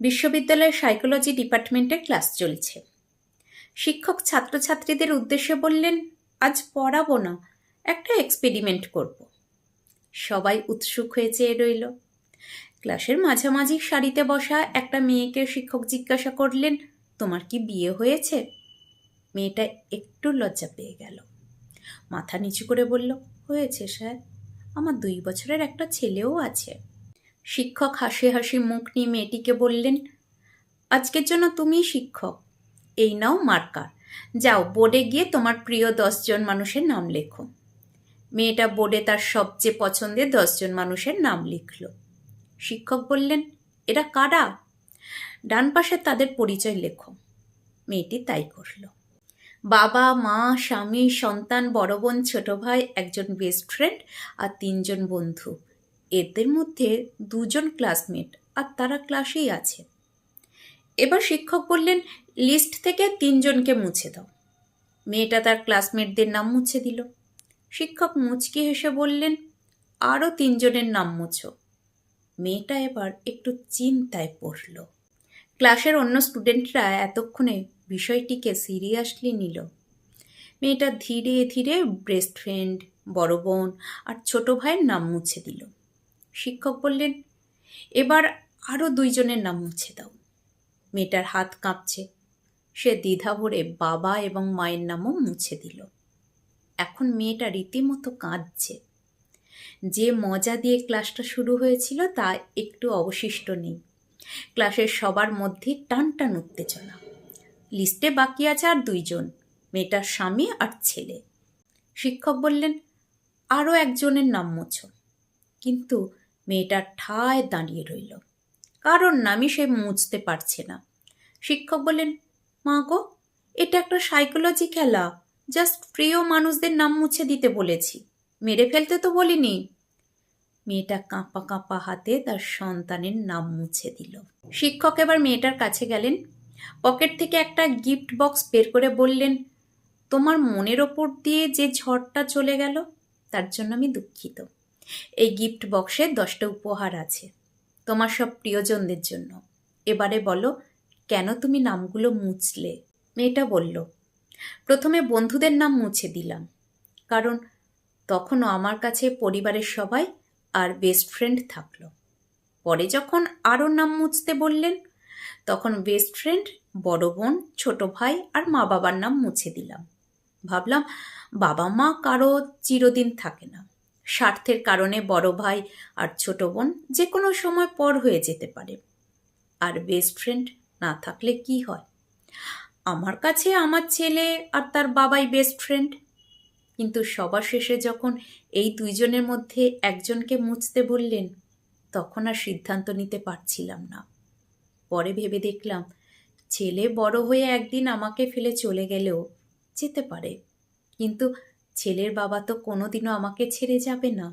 বিশ্ববিদ্যালয়ের সাইকোলজি ডিপার্টমেন্টে ক্লাস চলছে। শিক্ষক ছাত্রছাত্রীদের উদ্দেশ্যে বললেন, আজ পড়াবো না, একটা এক্সপেরিমেন্ট করব। সবাই উৎসুক হয়ে চেয়ে রইল। ক্লাসের মাঝামাঝি সারিতে বসা একটা মেয়েকে শিক্ষক জিজ্ঞাসা করলেন, তোমার কি বিয়ে হয়েছে? মেয়েটা একটু লজ্জা পেয়ে গেল। মাথা নিচু করে বলল, হয়েছে, স্যার। আমার দুই বছরের একটা ছেলেও আছে। শিক্ষক হাসি হাসি মুখ নিয়ে মেয়েটিকে বললেন, আজকের জন্য তুমিই শিক্ষক। এই নাও মার্কার। যাও, বোর্ডে গিয়ে তোমার প্রিয় দশজন মানুষের নাম লেখো। মেয়েটা বোর্ডে তার সবচেয়ে পছন্দের দশজন মানুষের নাম লিখল। শিক্ষক বললেন, এরা কারা? ডান পাশে তাদের পরিচয় লেখো। মেয়েটি তাই করল। বাবা, মা, স্বামী, সন্তান, বড় বোন, ছোট ভাই, একজন বেস্ট ফ্রেন্ড আর তিনজন বন্ধু। এদের মধ্যে দুজন ক্লাসমেট আর তারা ক্লাসেই আছে। এবার শিক্ষক বললেন লিস্ট থেকে তিনজনকে মুছে দাও। মেয়েটা তার ক্লাসমেটদের নাম মুছে দিল। শিক্ষক মুচকি হেসে বললেন আরও তিনজনের নাম মুছো। মেয়েটা এবার একটু চিন্তায় পড়ল। ক্লাসের অন্য স্টুডেন্টরা এতক্ষণে বিষয়টিকে সিরিয়াসলি নিল। মেয়েটা ধীরে ধীরে বেস্ট ফ্রেন্ড বড় বোন আর ছোট ভাইয়ের নাম মুছে দিল। শিক্ষক বললেন, এবার আরও দুইজনের নাম মুছে দাও। মেয়েটার হাত কাঁপছে। সে দ্বিধা ভরে বাবা এবং মায়ের নামও মুছে দিল। এখন মেয়েটা রীতিমতো কাঁদছে। যে মজা দিয়ে ক্লাসটা শুরু হয়েছিল তা একটু অবশিষ্ট নেই। ক্লাসের সবার মধ্যে টান টান উত্তেজনা। লিস্টে বাকি আছে আর দুইজন, মেয়েটার স্বামী আর ছেলে। শিক্ষক বললেন আরও একজনের নাম মোছো। কিন্তু মেয়েটা ঠায় দাঁড়িয়ে রইল। কারণ নামই সে মুছতে পারছে না। শিক্ষক বললেন, মা গো, এটা একটা সাইকোলজি খেলা। জাস্ট প্রিয় মানুষদের নাম মুছে দিতে বলেছি। মেরে ফেলতে তো বলিনি। মেয়েটা কাঁপা কাঁপা হাতে তার সন্তানের নাম মুছে দিল। শিক্ষক এবার মেয়েটার কাছে গেলেন, পকেট থেকে একটা গিফট বক্স বের করে বললেন, তোমার মনের ওপর দিয়ে যে ঝড়টা চলে গেল, তার জন্য আমি দুঃখিত। এই গিফট বক্সে দশটা উপহার আছে। তোমার সব প্রিয়জনদের জন্য। এবারে বলো, কেন তুমি নামগুলো মুছলে? মেয়েটা বলল, প্রথমে বন্ধুদের নাম মুছে দিলাম। কারণ তখনও আমার কাছে পরিবারের সবাই আর বেস্ট ফ্রেন্ড থাকল। পরে যখন আরও নাম মুছতে বললেন, তখন বেস্ট ফ্রেন্ড বড় বোন, ছোট ভাই আর মা বাবার নাম মুছে দিলাম। ভাবলাম বাবা মা কারও চিরদিন থাকে না। স্বার্থের কারণে বড় ভাই আর ছোট বোন যে কোনো সময় পর হয়ে যেতে পারে। আর বেস্ট ফ্রেন্ড না থাকলে কি হয়? আমার কাছে আমার ছেলে আর তার বাবাই বেস্ট ফ্রেন্ড কিন্তু সবার শেষে যখন এই দুইজনের মধ্যে একজনকে মুছতে বললেন, তখন আর সিদ্ধান্ত নিতে পারছিলাম না। পরে ভেবে দেখলাম, ছেলে বড় হয়ে একদিন আমাকে ফেলে চলে গেলেও যেতে পারে। কিন্তু ছেলের বাবা তো কোনোদিনও আমাকে ছেড়ে যাবে না।